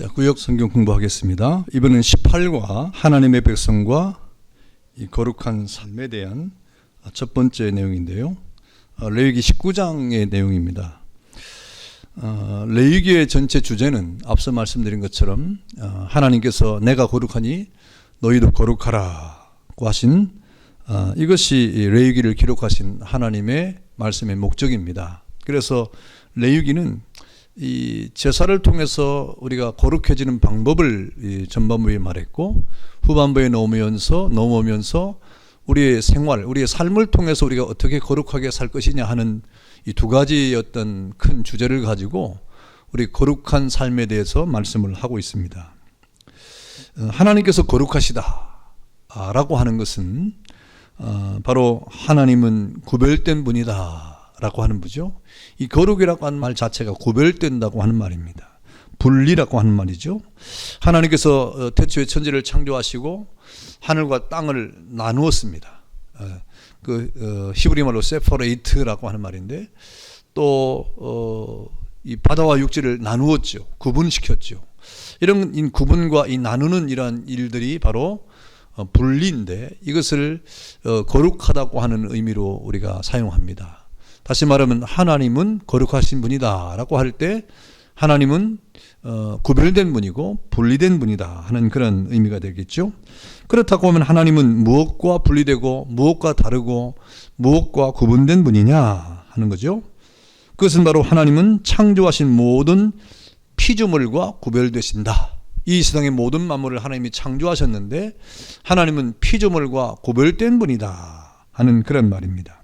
자, 구역 성경 공부하겠습니다. 이번엔 18과 하나님의 백성과 이 거룩한 삶에 대한 첫 번째 내용인데요. 어, 레위기 19장의 내용입니다. 어, 레위기의 전체 주제는 앞서 말씀드린 것처럼 어, 하나님께서 내가 거룩하니 너희도 거룩하라고 하신 어, 이것이 레위기를 기록하신 하나님의 말씀의 목적입니다. 그래서 레위기는 이 제사를 통해서 우리가 거룩해지는 방법을 이 전반부에 말했고 후반부에 넘으면서 넘으면서 우리의 생활, 우리의 삶을 통해서 우리가 어떻게 거룩하게 살 것이냐 하는 이 두 가지 어떤 큰 주제를 가지고 우리 거룩한 삶에 대해서 말씀을 하고 있습니다. 어, 하나님께서 거룩하시다라고 하는 것은 어, 바로 하나님은 구별된 분이다 라고 하는 거죠. 이 거룩이라고 하는 말 자체가 구별된다고 하는 말입니다. 분리라고 하는 말이죠. 하나님께서 어, 태초에 천지를 창조하시고 하늘과 땅을 나누었습니다. 어, 그 어, 히브리 말로 세퍼레이트라고 하는 말인데 또 이 바다와 육지를 나누었죠. 구분시켰죠. 이런 이 구분과 이 나누는 이러한 일들이 바로 분리인데 이것을 거룩하다고 하는 의미로 우리가 사용합니다. 다시 말하면 하나님은 거룩하신 분이다라고 할 때 하나님은 어, 구별된 분이고 분리된 분이다 하는 그런 의미가 되겠죠. 그렇다고 하면 하나님은 무엇과 분리되고 무엇과 다르고 무엇과 구분된 분이냐 하는 거죠. 그것은 바로 하나님은 창조하신 모든 피조물과 구별되신다. 이 세상의 모든 만물을 하나님이 창조하셨는데 하나님은 피조물과 구별된 분이다 하는 그런 말입니다.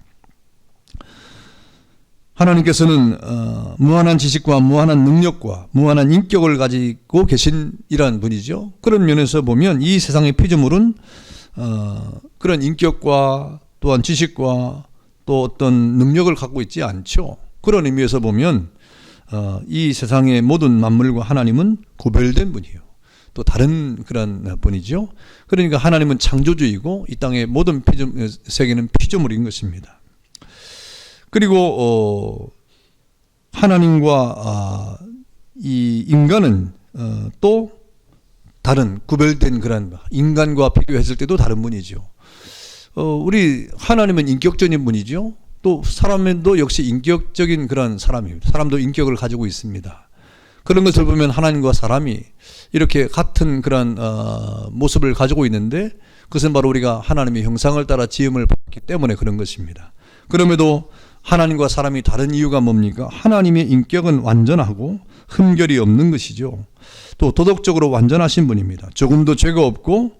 하나님께서는 어, 무한한 지식과 무한한 능력과 무한한 인격을 가지고 계신 이러한 분이죠. 그런 면에서 보면 이 세상의 피조물은 어, 그런 인격과 또한 지식과 또 어떤 능력을 갖고 있지 않죠. 그런 의미에서 보면 어, 이 세상의 모든 만물과 하나님은 구별된 분이에요. 또 다른 그런 분이죠. 그러니까 하나님은 창조주이고 이 땅의 모든 피조, 세계는 피조물인 것입니다. 그리고 어, 하나님과 아, 이 인간은 어, 또 다른 구별된 그런 인간과 비교했을 때도 다른 분이죠. 어, 우리 하나님은 인격적인 분이죠. 또 사람도 역시 인격적인 그런 사람입니다. 사람도 인격을 가지고 있습니다. 그런 것을 보면 하나님과 사람이 이렇게 같은 그런 어, 모습을 가지고 있는데 그것은 바로 우리가 하나님의 형상을 따라 지음을 받기 때문에 그런 것입니다. 그럼에도 하나님과 사람이 다른 이유가 뭡니까? 하나님의 인격은 완전하고 흠결이 없는 것이죠. 또 도덕적으로 완전하신 분입니다. 조금도 죄가 없고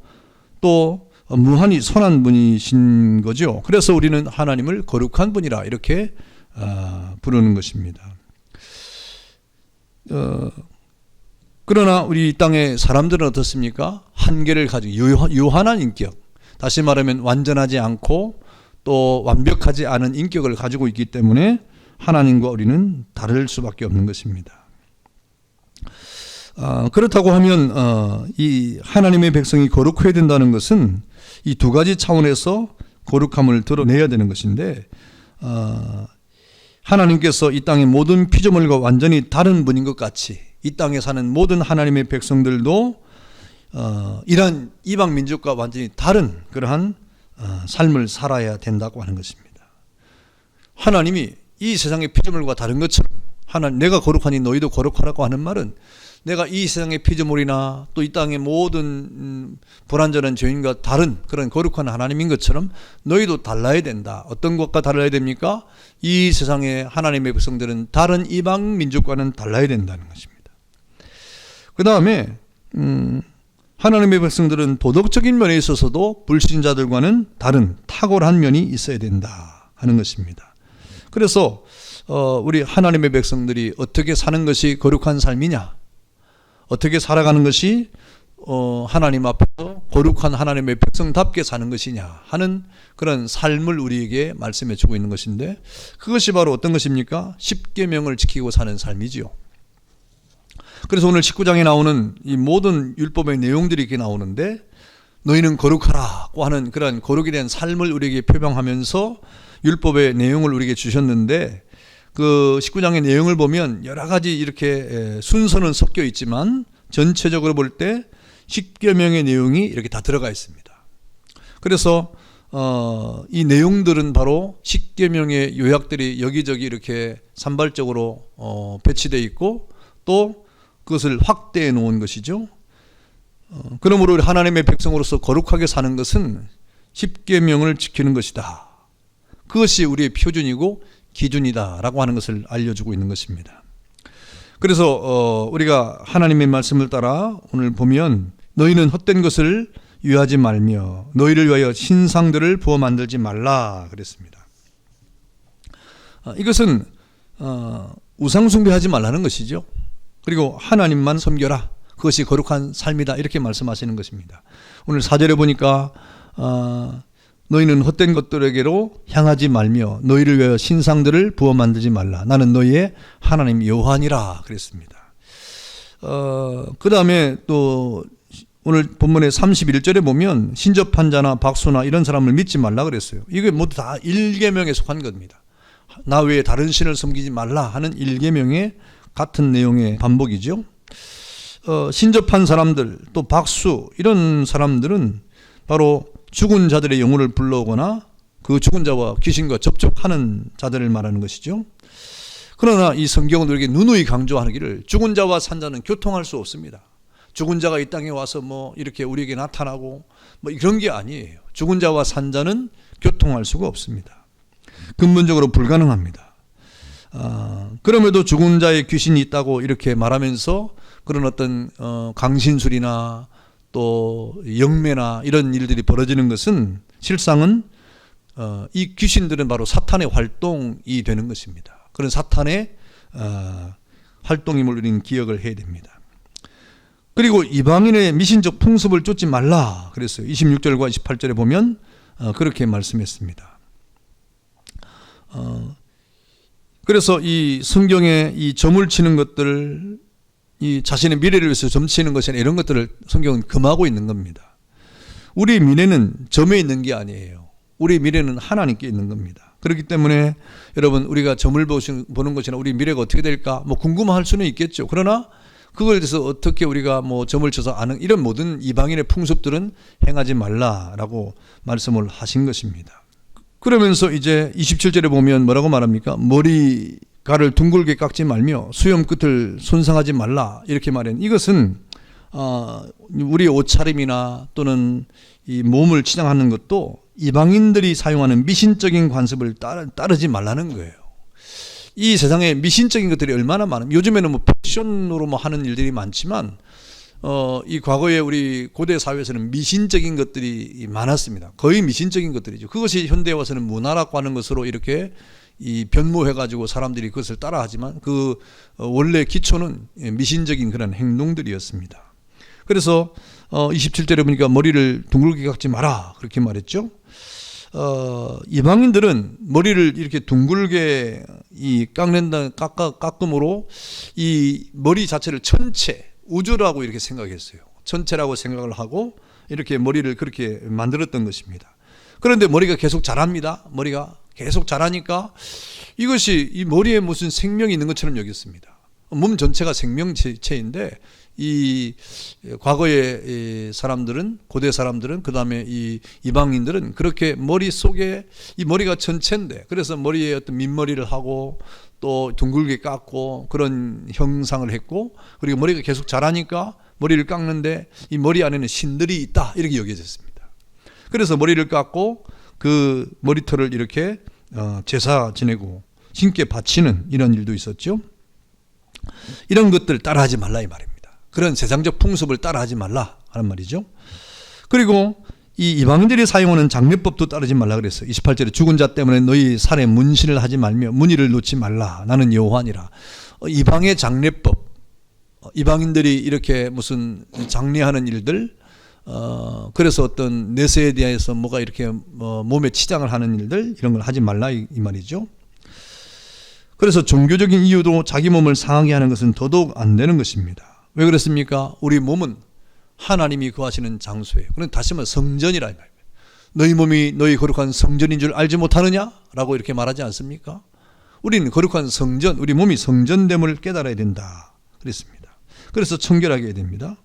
또 무한히 선한 분이신 거죠. 그래서 우리는 하나님을 거룩한 분이라 이렇게 아, 부르는 것입니다. 어, 그러나 우리 땅의 사람들은 어떻습니까? 한계를 가지고 유한한 인격. 다시 말하면 완전하지 않고 또 완벽하지 않은 인격을 가지고 있기 때문에 하나님과 우리는 다를 수밖에 없는 것입니다. 어, 그렇다고 하면 어, 이 하나님의 백성이 거룩해야 된다는 것은 이 두 가지 차원에서 거룩함을 드러내야 되는 것인데 어, 하나님께서 이 땅의 모든 피조물과 완전히 다른 분인 것 같이 이 땅에 사는 모든 하나님의 백성들도 어, 이러한 이방 민족과 완전히 다른 그러한 어, 삶을 살아야 된다고 하는 것입니다. 하나님이 이 세상의 피조물과 다른 것처럼 하나님 내가 거룩하니 너희도 거룩하라고 하는 말은 내가 이 세상의 피조물이나 또 이 땅의 모든 음, 불완전한 죄인과 다른 그런 거룩한 하나님인 것처럼 너희도 달라야 된다. 어떤 것과 달라야 됩니까? 이 세상의 하나님의 백성들은 다른 이방 민족과는 달라야 된다는 것입니다. 그 다음에 음, 하나님의 백성들은 도덕적인 면에 있어서도 불신자들과는 다른 탁월한 면이 있어야 된다 하는 것입니다. 그래서 어, 우리 하나님의 백성들이 어떻게 사는 것이 거룩한 삶이냐, 어떻게 살아가는 것이 어, 하나님 앞에서 거룩한 하나님의 백성답게 사는 것이냐 하는 그런 삶을 우리에게 말씀해 주고 있는 것인데 그것이 바로 어떤 것입니까? 십계명을 지키고 사는 삶이지요. 그래서 오늘 19장에 나오는 이 모든 율법의 내용들이 이렇게 나오는데 너희는 거룩하라고 하는 그런 거룩에 대한 삶을 우리에게 표방하면서 율법의 내용을 우리에게 주셨는데 그 19장의 내용을 보면 여러 가지 이렇게 순서는 섞여 있지만 전체적으로 볼때 십계명의 내용이 이렇게 다 들어가 있습니다. 그래서 어, 이 내용들은 바로 십계명의 요약들이 여기저기 이렇게 산발적으로 어, 배치되어 있고 또 그것을 확대해 놓은 것이죠. 어, 그러므로 하나님의 백성으로서 거룩하게 사는 것은 십계명을 지키는 것이다. 그것이 우리의 표준이고 기준이다라고 하는 것을 알려주고 있는 것입니다. 그래서 어, 우리가 하나님의 말씀을 따라 오늘 보면 너희는 헛된 것을 유하지 말며 너희를 위하여 신상들을 부어 만들지 말라 그랬습니다. 어, 이것은 어, 우상 숭배하지 말라는 것이죠. 그리고 하나님만 섬겨라. 그것이 거룩한 삶이다. 이렇게 말씀하시는 것입니다. 오늘 사절에 보니까 어, 너희는 헛된 것들에게로 향하지 말며 너희를 위하여 신상들을 부어 만들지 말라. 나는 너희의 하나님 여호와니라 그랬습니다. 어, 그 다음에 또 오늘 본문의 31절에 보면 신접한 자나 박수나 이런 사람을 믿지 말라 그랬어요. 이게 모두 다 일계명에 속한 겁니다. 나 외에 다른 신을 섬기지 말라 하는 일계명의 같은 내용의 반복이죠. 어, 신접한 사람들 또 박수 이런 사람들은 바로 죽은 자들의 영혼을 불러오거나 그 죽은 자와 귀신과 접촉하는 자들을 말하는 것이죠. 그러나 이 성경은 우리에게 누누이 강조하기를 죽은 자와 산 자는 교통할 수 없습니다. 죽은 자가 이 땅에 와서 뭐 이렇게 우리에게 나타나고 뭐 이런 게 아니에요. 죽은 자와 산 자는 교통할 수가 없습니다. 근본적으로 불가능합니다. 아, 그럼에도 죽은 자의 귀신이 있다고 이렇게 말하면서 그런 어떤 어, 강신술이나 또 영매나 이런 일들이 벌어지는 것은 실상은 어, 이 귀신들은 바로 사탄의 활동이 되는 것입니다. 그런 사탄의 어, 활동임을 우리는 기억을 해야 됩니다. 그리고 이방인의 미신적 풍습을 쫓지 말라 그랬어요. 26절과 28절에 보면 어, 그렇게 말씀했습니다. 어, 그래서 이 성경에 이 점을 치는 것들, 이 자신의 미래를 위해서 점 치는 것이나 이런 것들을 성경은 금하고 있는 겁니다. 우리 미래는 점에 있는 게 아니에요. 우리 미래는 하나님께 있는 겁니다. 그렇기 때문에 여러분 우리가 점을 보는 것이나 우리 미래가 어떻게 될까 뭐 궁금할 수는 있겠죠. 그러나 그걸 대해서 어떻게 우리가 뭐 점을 쳐서 아는 이런 모든 이방인의 풍습들은 행하지 말라라고 말씀을 하신 것입니다. 그러면서 이제 27절에 보면 뭐라고 말합니까? 머리가를 둥글게 깎지 말며 수염 끝을 손상하지 말라 이렇게 말한 이것은 어, 우리 옷차림이나 또는 이 몸을 치장하는 것도 이방인들이 사용하는 미신적인 관습을 따르, 지 말라는 거예요. 이 세상에 미신적인 것들이 얼마나 많은 요즘에는 뭐 패션으로 뭐 하는 일들이 많지만 어, 이 과거에 우리 고대 사회에서는 미신적인 것들이 많았습니다. 거의 미신적인 것들이죠. 그것이 현대에 와서는 문화라고 하는 것으로 이렇게 이 변모해 가지고 사람들이 그것을 따라하지만 그 어, 원래 기초는 미신적인 그런 행동들이었습니다. 그래서 어 27절에 보니까 머리를 둥글게 깎지 마라 그렇게 말했죠. 어, 이방인들은 머리를 이렇게 둥글게 이 깎는다 깎아 깎음으로 이 머리 자체를 천체 우주라고 이렇게 생각했어요. 천체라고 생각을 하고 이렇게 머리를 그렇게 만들었던 것입니다. 그런데 머리가 계속 자랍니다. 머리가 계속 자라니까 이것이 이 머리에 무슨 생명이 있는 것처럼 여겼습니다. 몸 전체가 생명체인데 이 과거의 사람들은 고대 사람들은 그 다음에 이 이방인들은 그렇게 머리 속에 이 머리가 전체인데 그래서 머리에 어떤 민머리를 하고 또 둥글게 깎고 그런 형상을 했고 그리고 머리가 계속 자라니까 머리를 깎는데 이 머리 안에는 신들이 있다 이렇게 여겨졌습니다. 그래서 머리를 깎고 그 머리털을 이렇게 어, 제사 지내고 신께 바치는 이런 일도 있었죠. 이런 것들 따라하지 말라 이 말입니다. 그런 세상적 풍습을 따라하지 말라 하는 말이죠. 그리고 이 이방인들이 사용하는 장례법도 따르지 말라 그랬어요. 28절에 죽은 자 때문에 너희 살에 문신을 하지 말며 문의를 놓지 말라. 나는 여호와니라. 어, 이방의 장례법, 어, 이방인들이 이렇게 무슨 장례하는 일들, 어, 그래서 어떤 내세에 대해서 뭐가 이렇게 어, 몸에 치장을 하는 일들 이런 걸 하지 말라 이, 이 말이죠. 그래서 종교적인 이유도 자기 몸을 상하게 하는 것은 더더욱 안 되는 것입니다. 왜 그렇습니까? 우리 몸은 하나님이 거하시는 장소예요. 그럼 다시 말해 성전이라 말이에요. 너희 몸이 너희 거룩한 성전인 줄 알지 못하느냐? 라고 이렇게 말하지 않습니까? 우리는 거룩한 성전, 우리 몸이 성전됨을 깨달아야 된다. 그랬습니다. 그래서 청결하게 됩니다.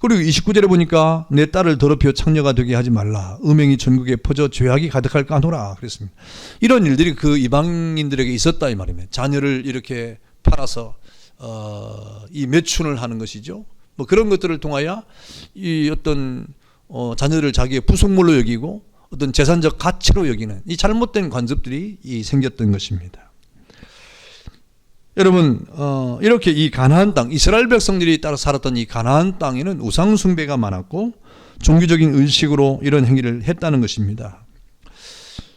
그리고 29절에 보니까 내 딸을 더럽혀 창녀가 되게 하지 말라. 음행이 전국에 퍼져 죄악이 가득할까 하노라. 그랬습니다. 이런 일들이 그 이방인들에게 있었다 이 말입니다. 자녀를 이렇게 팔아서 어, 이 매춘을 하는 것이죠. 뭐 그런 것들을 통하여 이 어떤 어, 자녀를 자기의 부속물로 여기고 어떤 재산적 가치로 여기는 이 잘못된 관습들이 이 생겼던 것입니다. 여러분 어, 이렇게 이 가나안 땅 이스라엘 백성들이 따라 살았던 이 가나안 땅에는 우상 숭배가 많았고 종교적인 의식으로 이런 행위를 했다는 것입니다.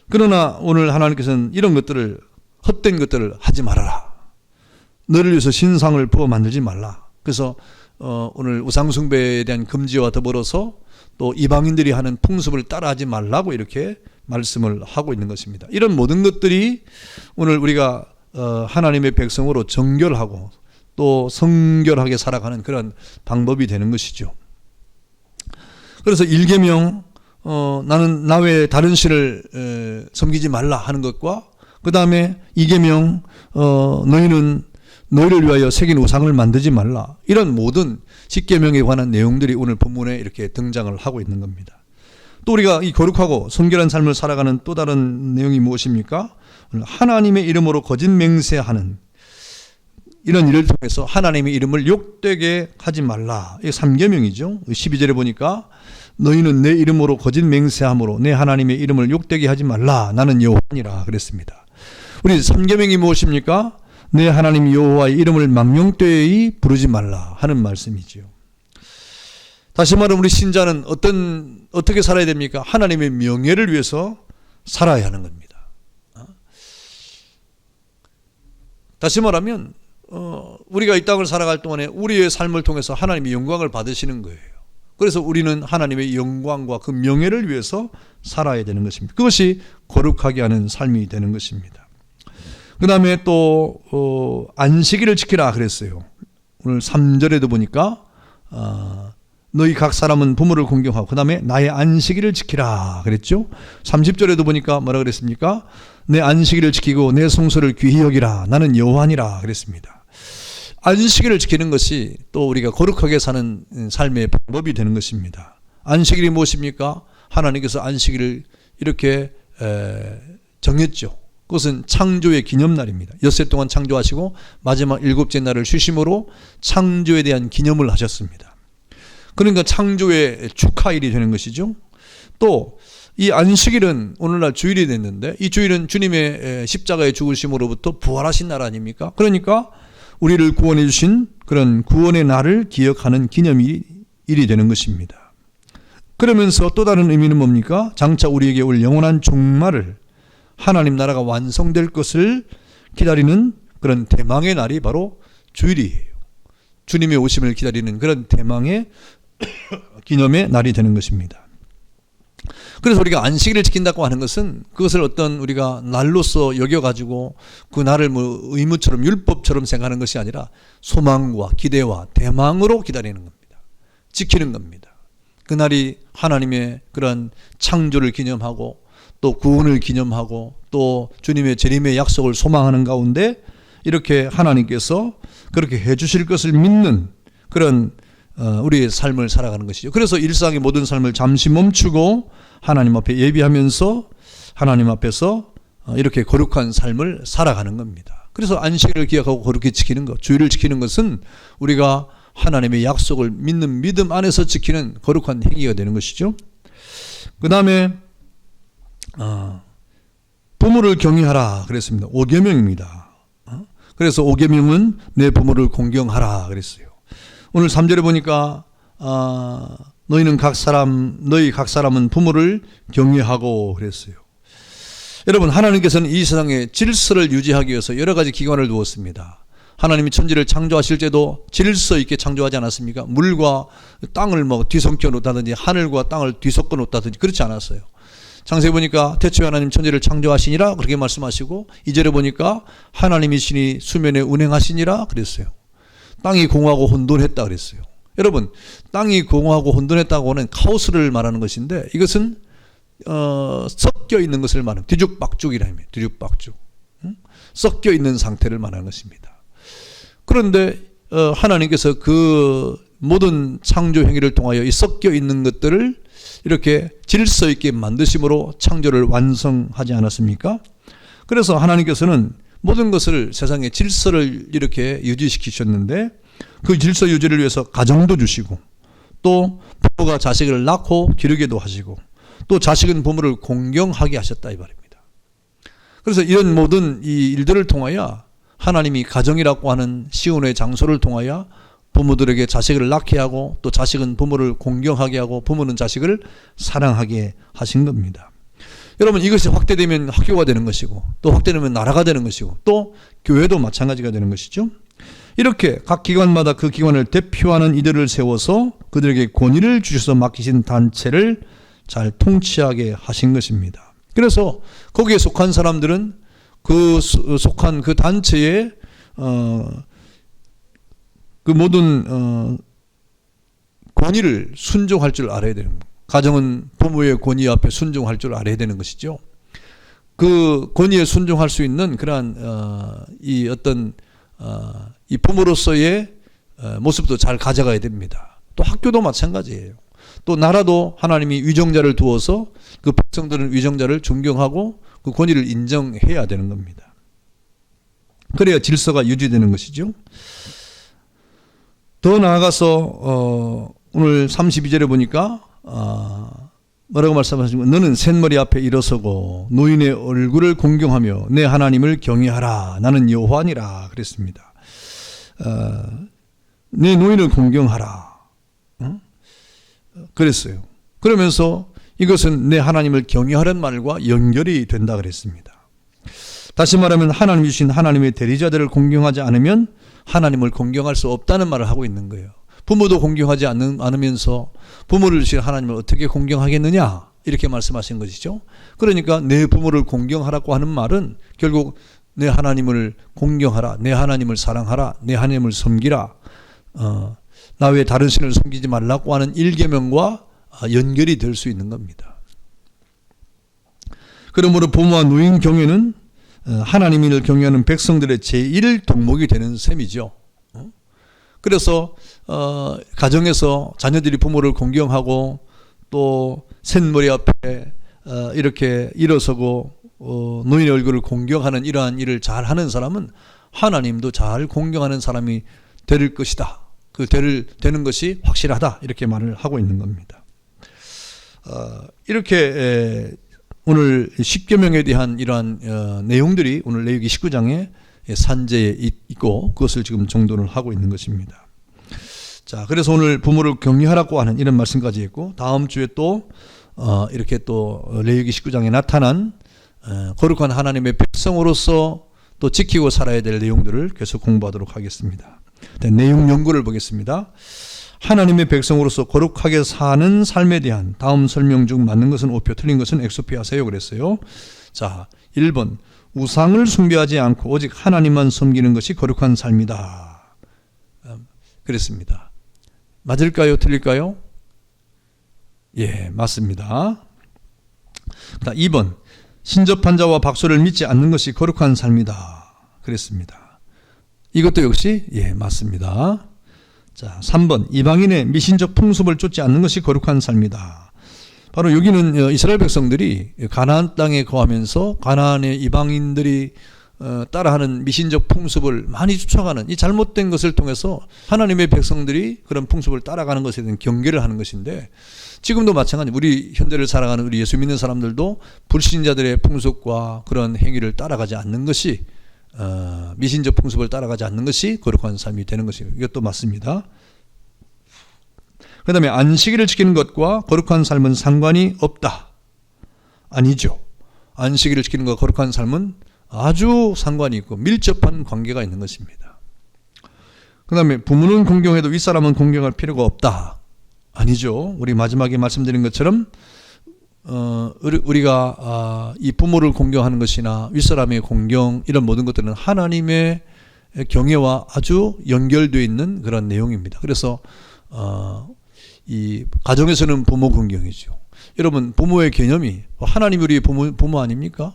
그러나 오늘 하나님께서는 이런 것들을 헛된 것들을 하지 말아라. 너를 위해서 신상을 부어 만들지 말라. 그래서 어, 오늘 우상 숭배에 대한 금지와 더불어서 또 이방인들이 하는 풍습을 따라하지 말라고 이렇게 말씀을 하고 있는 것입니다. 이런 모든 것들이 오늘 우리가 어, 하나님의 백성으로 정결하고 또 성결하게 살아가는 그런 방법이 되는 것이죠. 그래서 일계명 어, 나는 나 외에 다른 신을 에, 섬기지 말라 하는 것과 그 다음에 이계명 어, 너희는 너희를 위하여 새긴 우상을 만들지 말라 이런 모든 십계명에 관한 내용들이 오늘 본문에 이렇게 등장을 하고 있는 겁니다. 또 우리가 이 거룩하고 성결한 삶을 살아가는 또 다른 내용이 무엇입니까? 하나님의 이름으로 거짓 맹세하는 이런 일을 통해서 하나님의 이름을 욕되게 하지 말라. 이게 3계명이죠. 12절에 보니까 너희는 내 이름으로 거짓 맹세함으로 내 하나님의 이름을 욕되게 하지 말라. 나는 여호와니라 그랬습니다. 우리 3계명이 무엇입니까? 내 하나님 여호와의 이름을 망령되이 부르지 말라 하는 말씀이지요. 다시 말하면 우리 신자는 어떤 어떻게 살아야 됩니까? 하나님의 명예를 위해서 살아야 하는 겁니다. 어? 다시 말하면 어, 우리가 이 땅을 살아갈 동안에 우리의 삶을 통해서 하나님의 영광을 받으시는 거예요. 그래서 우리는 하나님의 영광과 그 명예를 위해서 살아야 되는 것입니다. 그것이 거룩하게 하는 삶이 되는 것입니다. 그 다음에 또 어, 안식일을 지키라 그랬어요. 오늘 3절에도 보니까 어, 너희 각 사람은 부모를 공경하고 그 다음에 나의 안식일을 지키라 그랬죠. 30절에도 보니까 뭐라 그랬습니까? 내 안식일을 지키고 내 성소를 귀히 여기라 나는 여호와니라 그랬습니다. 안식일을 지키는 것이 또 우리가 거룩하게 사는 삶의 방법이 되는 것입니다. 안식일이 무엇입니까? 하나님께서 안식일을 이렇게 에, 정했죠. 그것은 창조의 기념날입니다. 엿새 동안 창조하시고 마지막 일곱째 날을 쉬심으로 창조에 대한 기념을 하셨습니다. 그러니까 창조의 축하일이 되는 것이죠. 또 이 안식일은 오늘날 주일이 됐는데 이 주일은 주님의 십자가의 죽으심으로부터 부활하신 날 아닙니까? 그러니까 우리를 구원해 주신 그런 구원의 날을 기억하는 기념일이 되는 것입니다. 그러면서 또 다른 의미는 뭡니까? 장차 우리에게 올 영원한 종말을 하나님 나라가 완성될 것을 기다리는 그런 대망의 날이 바로 주일이에요. 주님의 오심을 기다리는 그런 대망의 기념의 날이 되는 것입니다. 그래서 우리가 안식일을 지킨다고 하는 것은 그것을 어떤 우리가 날로서 여겨가지고 그 날을 뭐 의무처럼 율법처럼 생각하는 것이 아니라 소망과 기대와 대망으로 기다리는 겁니다. 지키는 겁니다. 그날이 하나님의 그런 창조를 기념하고 또 구원을 기념하고 또 주님의 재림의 약속을 소망하는 가운데 이렇게 하나님께서 그렇게 해 주실 것을 믿는 그런 어, 우리의 삶을 살아가는 것이죠. 그래서 일상의 모든 삶을 잠시 멈추고 하나님 앞에 예비하면서 하나님 앞에서 어, 이렇게 거룩한 삶을 살아가는 겁니다. 그래서 안식일을 기억하고 거룩히 지키는 것, 주일을 지키는 것은 우리가 하나님의 약속을 믿는 믿음 안에서 지키는 거룩한 행위가 되는 것이죠. 그 다음에 어, 부모를 경외하라 그랬습니다. 오계명입니다. 어? 그래서 오계명은 내 부모를 공경하라 그랬어요. 오늘 3절에 보니까 어, 너희는 각 사람 너희 각 사람은 부모를 경외하고 그랬어요. 여러분 하나님께서는 이 세상에 질서를 유지하기 위해서 여러 가지 기관을 두었습니다. 하나님이 천지를 창조하실 때도 질서 있게 창조하지 않았습니까? 물과 땅을 뭐 뒤섞여 놓다든지 하늘과 땅을 뒤섞어 놓다든지 그렇지 않았어요. 창세기 보니까 태초에 하나님 천지를 창조하시니라 그렇게 말씀하시고 이절에 보니까 하나님이 신이 수면에 운행하시니라 그랬어요. 땅이 공하고 혼돈했다 그랬어요. 여러분 땅이 공하고 혼돈했다고 하는 카오스를 말하는 것인데 이것은 어, 섞여 있는 것을 말하는 뒤죽박죽이라 합니다. 뒤죽박죽 응? 섞여 있는 상태를 말하는 것입니다. 그런데 어, 하나님께서 그 모든 창조 행위를 통하여 이 섞여 있는 것들을 이렇게 질서 있게 만드심으로 창조를 완성하지 않았습니까? 그래서 하나님께서는 모든 것을 세상의 질서를 이렇게 유지시키셨는데 그 질서 유지를 위해서 가정도 주시고 또 부모가 자식을 낳고 기르게도 하시고 또 자식은 부모를 공경하게 하셨다 이 말입니다. 그래서 이런 모든 이 일들을 통하여 하나님이 가정이라고 하는 시온의 장소를 통하여 부모들에게 자식을 낳게 하고 또 자식은 부모를 공경하게 하고 부모는 자식을 사랑하게 하신 겁니다. 여러분 이것이 확대되면 학교가 되는 것이고 또 확대되면 나라가 되는 것이고 또 교회도 마찬가지가 되는 것이죠. 이렇게 각 기관마다 그 기관을 대표하는 이들을 세워서 그들에게 권위를 주셔서 맡기신 단체를 잘 통치하게 하신 것입니다. 그래서 거기에 속한 사람들은 그 수- 속한 그 단체에 어, 그 모든 어, 권위를 순종할 줄 알아야 되는 거예요. 가정은 부모의 권위 앞에 순종할 줄 알아야 되는 것이죠. 그 권위에 순종할 수 있는 그러한 어, 이 어떤 어, 이 부모로서의 어, 모습도 잘 가져가야 됩니다. 또 학교도 마찬가지예요. 또 나라도 하나님이 위정자를 두어서 그 백성들은 위정자를 존경하고 그 권위를 인정해야 되는 겁니다. 그래야 질서가 유지되는 것이죠. 더 나아가서 어, 오늘 32절에 보니까 아, 뭐라고 말씀하시면 너는 샘머리 앞에 일어서고 노인의 얼굴을 공경하며 내 하나님을 경외하라 나는 여호와니라 그랬습니다. 어, 내 노인을 공경하라. 응? 그랬어요. 그러면서 이것은 내 하나님을 경외하는 말과 연결이 된다 그랬습니다. 다시 말하면 하나님 주신 하나님의 대리자들을 공경하지 않으면 하나님을 공경할 수 없다는 말을 하고 있는 거예요. 부모도 공경하지 않는, 않으면서 부모를 주신 하나님을 어떻게 공경하겠느냐 이렇게 말씀하신 것이죠. 그러니까 내 부모를 공경하라고 하는 말은 결국 내 하나님을 공경하라, 내 하나님을 사랑하라, 내 하나님을 섬기라, 어, 나 외에 다른 신을 섬기지 말라고 하는 일계명과 연결이 될 수 있는 겁니다. 그러므로 부모와 노인 경외는 어, 하나님을 경외하는 백성들의 제1 덕목이 되는 셈이죠. 어? 그래서 어, 가정에서 자녀들이 부모를 공경하고 또 샘머리 앞에 어, 이렇게 일어서고 어, 노인의 얼굴을 공경하는 이러한 일을 잘 하는 사람은 하나님도 잘 공경하는 사람이 될 것이다. 그 될, 되는 것이 확실하다. 이렇게 말을 하고 있는 겁니다. 어, 이렇게 에, 오늘 십계명에 대한 이러한 어, 내용들이 오늘 레위기 19장에 산재에 있- 있고 그것을 지금 정돈을 하고 있는 것입니다. 자, 그래서 오늘 부모를 격려하라고 하는 이런 말씀까지 있고 다음 주에 또 어, 이렇게 또 레위기 19장에 나타난 어, 거룩한 하나님의 백성으로서 또 지키고 살아야 될 내용들을 계속 공부하도록 하겠습니다. 네, 내용 연구를 보겠습니다. 하나님의 백성으로서 거룩하게 사는 삶에 대한 다음 설명 중 맞는 것은 오표 틀린 것은 엑소피 하세요 그랬어요. 자, 1번 우상을 숭배하지 않고 오직 하나님만 섬기는 것이 거룩한 삶이다. 음, 그랬습니다. 맞을까요? 틀릴까요? 예, 맞습니다. 자, 2번 신접한 자와 박수를 믿지 않는 것이 거룩한 삶이다. 그랬습니다. 이것도 역시 예, 맞습니다. 자, 3번 이방인의 미신적 풍습을 쫓지 않는 것이 거룩한 삶이다. 바로 여기는 어, 이스라엘 백성들이 가나안 땅에 거하면서 가나안의 이방인들이 어, 따라하는 미신적 풍습을 많이 쫓아가는 이 잘못된 것을 통해서 하나님의 백성들이 그런 풍습을 따라가는 것에 대한 경계를 하는 것인데 지금도 마찬가지 우리 현대를 살아가는 우리 예수 믿는 사람들도 불신자들의 풍습과 그런 행위를 따라가지 않는 것이 어, 미신적 풍습을 따라가지 않는 것이 거룩한 삶이 되는 것이에요. 이것도 맞습니다. 그 다음에 안식일을 지키는 것과 거룩한 삶은 상관이 없다. 아니죠. 안식일을 지키는 것과 거룩한 삶은 아주 상관이 있고 밀접한 관계가 있는 것입니다. 그 다음에 부모는 공경해도 윗사람은 공경할 필요가 없다. 아니죠. 우리 마지막에 말씀드린 것처럼 어, 우리- 우리가 아, 이 부모를 공경하는 것이나 윗사람의 공경 이런 모든 것들은 하나님의 경외와 아주 연결되어 있는 그런 내용입니다. 그래서 어, 이 가정에서는 부모 공경이죠. 여러분 부모의 개념이 하나님 우리 부모 부모 아닙니까?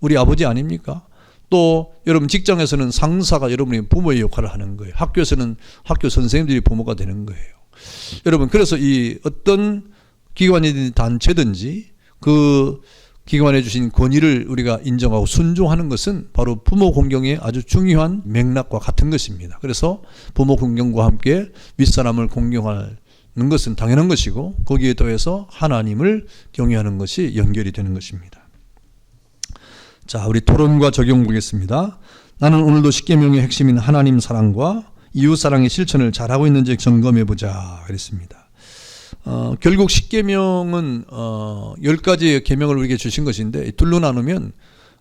우리 아버지 아닙니까? 또 여러분 직장에서는 상사가 여러분의 부모의 역할을 하는 거예요. 학교에서는 학교 선생님들이 부모가 되는 거예요. 여러분 그래서 이 어떤 기관이든 단체든지 그 기관에 주신 권위를 우리가 인정하고 순종하는 것은 바로 부모 공경의 아주 중요한 맥락과 같은 것입니다. 그래서 부모 공경과 함께 윗사람을 공경하는 것은 당연한 것이고 거기에 더해서 하나님을 경외하는 것이 연결이 되는 것입니다. 자, 우리 토론과 적용 보겠습니다. 나는 오늘도 십계명의 핵심인 하나님 사랑과 이웃 사랑의 실천을 잘하고 있는지 점검해 보자 그랬습니다. 어, 결국 십계명은 어, 열 가지의 계명을 우리에게 주신 것인데 둘로 나누면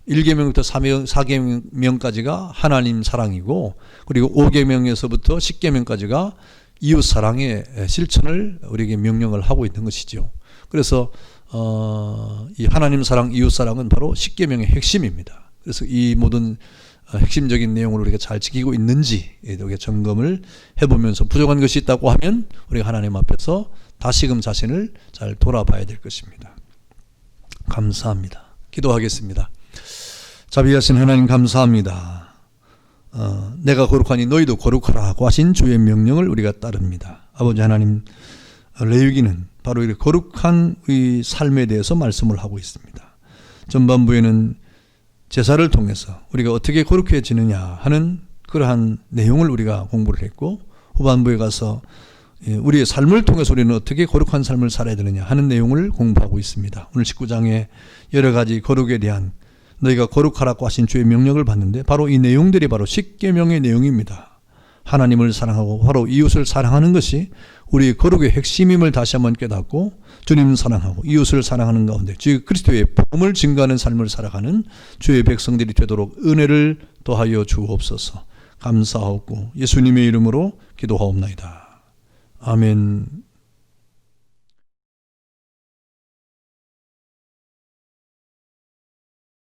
1계명부터 4계명까지가 하나님 사랑이고 그리고 5계명에서부터 10계명까지가 이웃 사랑의 실천을 우리에게 명령을 하고 있는 것이죠. 그래서 어, 이 하나님 사랑, 이웃 사랑은 바로 10계명의 핵심입니다. 그래서 이 모든 어, 핵심적인 내용을 우리가 잘 지키고 있는지 우리가 점검을 해보면서 부족한 것이 있다고 하면 우리가 하나님 앞에서 다시금 자신을 잘 돌아봐야 될 것입니다. 감사합니다. 기도하겠습니다. 자비하신 하나님 감사합니다. 어, 내가 거룩하니 너희도 거룩하라고 하신 주의 명령을 우리가 따릅니다. 아버지 하나님 레위기는 바로 이 거룩한 이 삶에 대해서 말씀을 하고 있습니다. 전반부에는 제사를 통해서 우리가 어떻게 거룩해지느냐 하는 그러한 내용을 우리가 공부를 했고 후반부에 가서 예, 우리의 삶을 통해서 우리는 어떻게 거룩한 삶을 살아야 되느냐 하는 내용을 공부하고 있습니다. 오늘 19장에 여러 가지 거룩에 대한 너희가 거룩하라고 하신 주의 명령을 받는데 바로 이 내용들이 바로 십계명의 내용입니다. 하나님을 사랑하고 바로 이웃을 사랑하는 것이 우리 거룩의 핵심임을 다시 한번 깨닫고 주님 사랑하고 이웃을 사랑하는 가운데 주 그리스도의 복음을 증거하는 삶을 살아가는 주의 백성들이 되도록 은혜를 더하여 주옵소서. 감사하고 예수님의 이름으로 기도하옵나이다. 아멘.